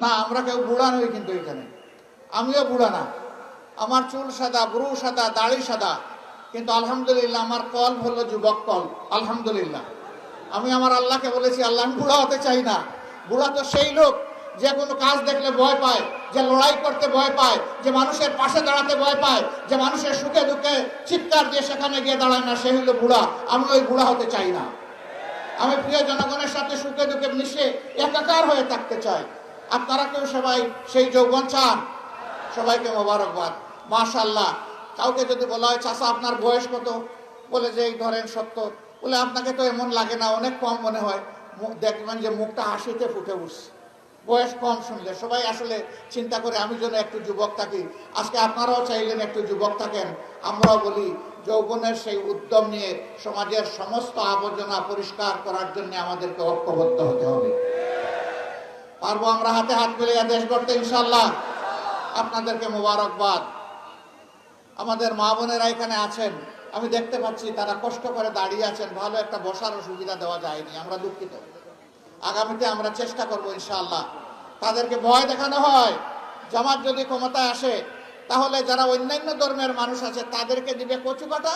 না, আমরা কেউ বুড়া নই কিন্তু এখানে। আমিও বুড়া না। আমার চুল সাদা, ব্রু সাদা, দাড়ি সাদা। কিন্তু আলহামদুলিল্লাহ আমার কল হলো যুবক কল, আলহামদুলিল্লাহ। আমি আমার আল্লাহকে বলেছি, আল্লাহ, আমি বুড়া হতে চাই না। বুড়া তো সেই লোক যে কোনো কাজ দেখলে ভয় পায়, যে লড়াই করতে ভয় পায়, যে মানুষের পাশে দাঁড়াতে ভয় পায়, যে মানুষের সুখে দুঃখে চিৎকার দিয়ে সেখানে গিয়ে দাঁড়ায় না, সে হলো বুড়া। আমি ওই বুড়া হতে চাই না। আমি প্রিয় জনগণের সাথে সুখে দুঃখে মিশে একাকার হয়ে থাকতে চাই। আপনারা কেউ সবাই সেই যৌবন চান? সবাইকে মোবারকবাদ। মাশাল্লাহ কাউকে যদি বলা হয় চাষা আপনার বয়স কত? বলে যে, এই ধরেন সত্তর। বলে, আপনাকে তো এমন লাগে না, অনেক কম মনে হয়। দেখবেন যে, মুখটা হাসিতে ফুটে উঠছে। বয়স কম শুনলে। সবাই আসলে চিন্তা করে, আমি যেন একটু যুবক থাকি। আজকে আপনারাও চাইলেন একটু যুবক থাকেন। আমরাও বলি, যৌবনের সেই উদ্যম নিয়ে সমাজের সমস্ত আবর্জনা পরিষ্কার করার জন্য আমাদেরকে ঐক্যবদ্ধ হতে হবে। পারব আমরা হাতে হাত মিলিয়ে দেশ গড়তে ইনশাল্লাহ আপনাদেরকে মোবারকবাদ। আমাদের মা বোনেরা এখানে আছেন, আমি দেখতে পাচ্ছি তারা কষ্ট করে দাঁড়িয়ে আছেন, ভালো একটা বসারও সুবিধা দেওয়া যায়নি, আমরা দুঃখিত। আগামীতে আমরা চেষ্টা করব, ইনশাআল্লাহ। তাদেরকে ভয় দেখানো হয়, জামাত যদি ক্ষমতায় আসে, তাহলে যারা অন্যান্য ধর্মের মানুষ আছে, তাদেরকে দিবে কচু কাটা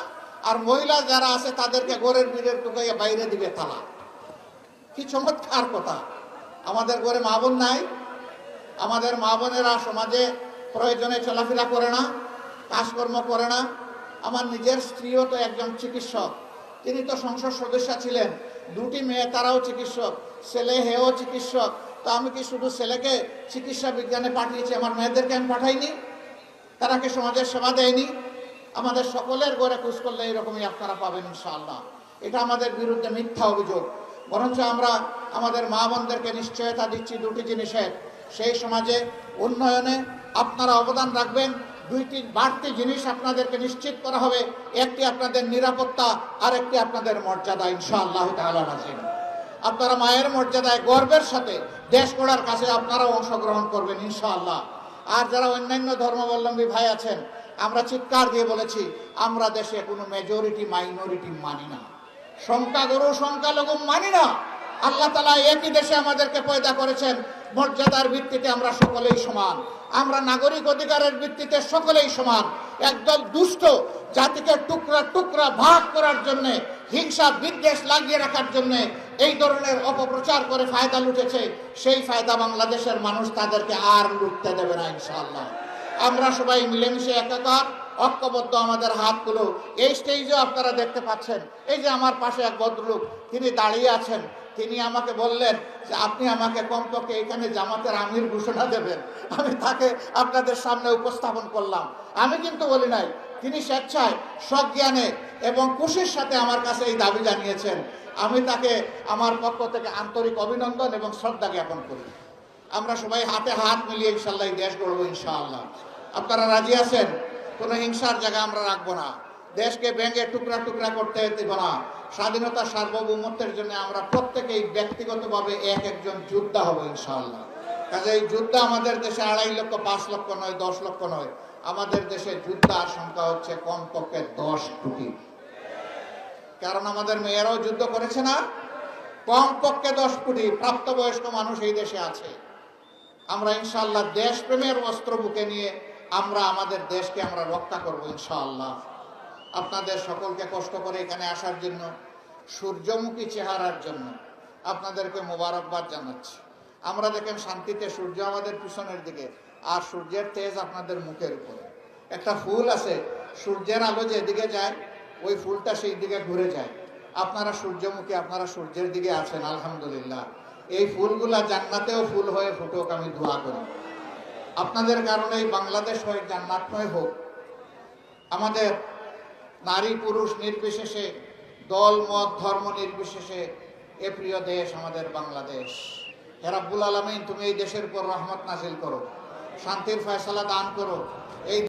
আর মহিলা যারা আছে, তাদেরকে গোরের বীরের টুকাইয়ে বাইরে দিবে তালা কি চমৎকার কথা। আমাদের ঘরে মা বোন নাই। আমাদের মা বোনেরা সমাজে প্রয়োজনে চলাফেরা করে না, কাজকর্ম করে না। আমার নিজের স্ত্রীও তো একজন চিকিৎসক। তিনি তো সংসদ সদস্য ছিলেন। দুটি মেয়ে, তারাও চিকিৎসক। ছেলে, হেও চিকিৎসক। তো আমি কি শুধু ছেলেকে চিকিৎসা বিজ্ঞানে পাঠিয়েছি? আমার মেয়েদেরকে আমি পাঠাইনি। তারা কি সমাজের সেবা দেয়নি? আমাদের সকলের ঘরে খোঁজ করলে এরকমই আপনারা পাবেন ইনশাআল্লাহ। এটা আমাদের বিরুদ্ধে মিথ্যা অভিযোগ। বরঞ্চ আমরা আমাদের মা বোনদেরকে নিশ্চয়তা দিচ্ছি দুটি জিনিসের। সেই সমাজে উন্নয়নে আপনারা অবদান রাখবেন। দুইটি বাড়তি জিনিস আপনাদেরকে নিশ্চিত করা হবে। একটি আপনাদের নিরাপত্তা আর একটি আপনাদের মর্যাদা, ইনশাআল্লাহ নাজিম। আপনারা মায়ের মর্যাদায়, গর্বের সাথে দেশ গড়ার কাছে আপনারাও অংশগ্রহণ করবেন, ইনশাআল্লাহ। আর যারা অন্যান্য ধর্মাবলম্বী ভাই আছেন, আমরা চিৎকার দিয়ে বলেছি, আমরা দেশে কোনো মেজরিটি মাইনরিটি মানি না। সংখ্যাগুরু, সংখ্যালঘু মানি না। আল্লাহ তালা একই দেশে আমাদেরকে পয়দা করেছেন। মর্যাদার ভিত্তিতে আমরা সকলেই সমান। আমরা নাগরিক অধিকারের ভিত্তিতে সকলেই সমান। একদল দুষ্ট জাতিকে টুকরা টুকরা ভাগ করার জন্য, হিংসা, বিদ্বেষ লাগিয়ে রাখার জন্য এই ধরনের অপপ্রচার করে ফায়দা লুটেছে, সেই ফায়দা বাংলাদেশের মানুষ তাদেরকে আর লুটতে দেবে না ইনশাআল্লাহ। আমরা সবাই মিলেমিশে একাকার। ঐক্যবদ্ধ আমাদের হাতগুলো। এই স্টেজেও আপনারা দেখতে পাচ্ছেন, এই যে আমার পাশে এক ভদ্রলোক, তিনি দাঁড়িয়ে আছেন। তিনি আমাকে বললেন যে, আপনি আমাকে কমপক্ষে এখানে জামাতের আমির ঘোষণা দেবেন। আমি তাকে আপনাদের সামনে উপস্থাপন করলাম। আমি কিন্তু বলি নাই, তিনি স্বেচ্ছায় সজ্ঞানে এবং খুশির সাথে আমার কাছে এই দাবি জানিয়েছেন। আমি তাকে আমার পক্ষ থেকে আন্তরিক অভিনন্দন এবং শ্রদ্ধা জ্ঞাপন করি। আমরা সবাই হাতে হাত মিলিয়ে ইনশাল্লাহ দেশ গড়বো ইনশাআল্লাহ আপনারা রাজি আছেন? কোনো হিংসার জায়গা আমরা রাখব না। দেশকে ভেঙে টুকরা টুকরা করতে দেব না। স্বাধীনতা সার্বভৌমত্বের জন্য আমরা প্রত্যেকেই ব্যক্তিগতভাবে এক একজন যোদ্ধা হব, ইনশাআল্লাহ। কাজে এই যুদ্ধ আমাদের দেশে আড়াই লক্ষ, পাঁচ লক্ষ নয়, দশ লক্ষ নয়। আমাদের দেশে যুদ্ধার সংখ্যা হচ্ছে কমপক্ষে দশ কোটি। কারণ আমাদের মেয়েরাও যুদ্ধ করেছে না? কমপক্ষে দশ কোটি প্রাপ্তবয়স্ক মানুষ এই দেশে আছে। আমরা ইনশাল্লাহ দেশপ্রেমের অস্ত্র বুকে নিয়ে আমরা আমাদের দেশকে আমরা রক্ষা করব ইনশাআল্লাহ। আপনাদের সকলকে কষ্ট করে এখানে আসার জন্য, সূর্যমুখী চেহারার জন্য আপনাদেরকে মোবারকবাদ জানাচ্ছি। আমরা দেখেন শান্তিতে সূর্য আমাদের পিছনের দিকে, আর সূর্যের তেজ আপনাদের মুখের উপরে। একটা ফুল আছে, সূর্যের আলো যেদিকে যায়, ওই ফুলটা সেই দিকে ঘুরে যায়। আপনারা সূর্যমুখী, আপনারা সূর্যের দিকে আছেন, আলহামদুলিল্লাহ। এই ফুলগুলা জান্নাতেও ফুল হয়ে ফুটুক, আমি দোয়া করি। আপনাদের কারণে বাংলাদেশ হয়ে জান্নাতময় হোক। আমাদের নারী পুরুষ নির্বিশেষে, দল, মত, ধর্ম নির্বিশেষে এ প্রিয় দেশ আমাদের বাংলাদেশ। হেরাবুল আলমিন, তুমি এই দেশের উপর রহমত নাজিল করো, শান্তির ফয়সালা দান করো। এই